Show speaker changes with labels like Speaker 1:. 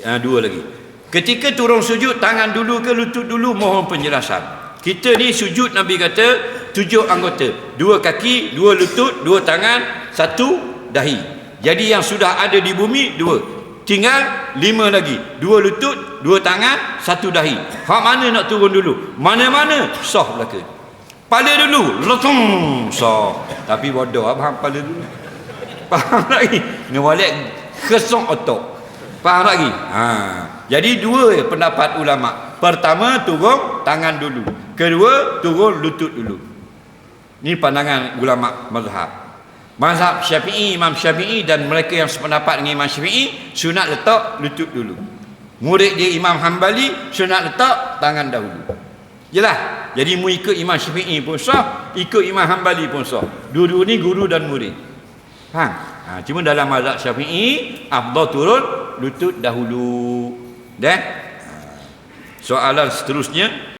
Speaker 1: Ha, dua lagi. Ketika turun sujud, tangan dulu ke lutut dulu, mohon penjelasan. Kita ni sujud Nabi kata tujuh anggota. Dua kaki, dua lutut, dua tangan, satu dahi. Jadi yang sudah ada di bumi, dua. Tinggal lima lagi. Dua lutut, dua tangan, satu dahi. Hak mana nak turun dulu? Mana-mana sah belaka. Pala dulu, letung sah. Tapi bodoh abang pala dulu. Faham lagi? Ngewalik kesong otok. Faham lagi? Ha. Jadi dua pendapat ulama. Pertama turun tangan dulu. Kedua turun lutut dulu. Ini pandangan ulama mazhab. Mazhab Syafi'i, Imam Syafi'i dan mereka yang sependapat dengan Imam Syafi'i sunat letak lutut dulu. Murid dia Imam Hambali sunat letak tangan dahulu. Jelas? Jadi mu ikut Imam Syafi'i pun sah, ikut Imam Hambali pun sah. Dua-dua ni guru dan murid. Faham? Ha, cuma dalam mazhab Syafi'i afdal turun lutut dahulu. Dan ha. soalan seterusnya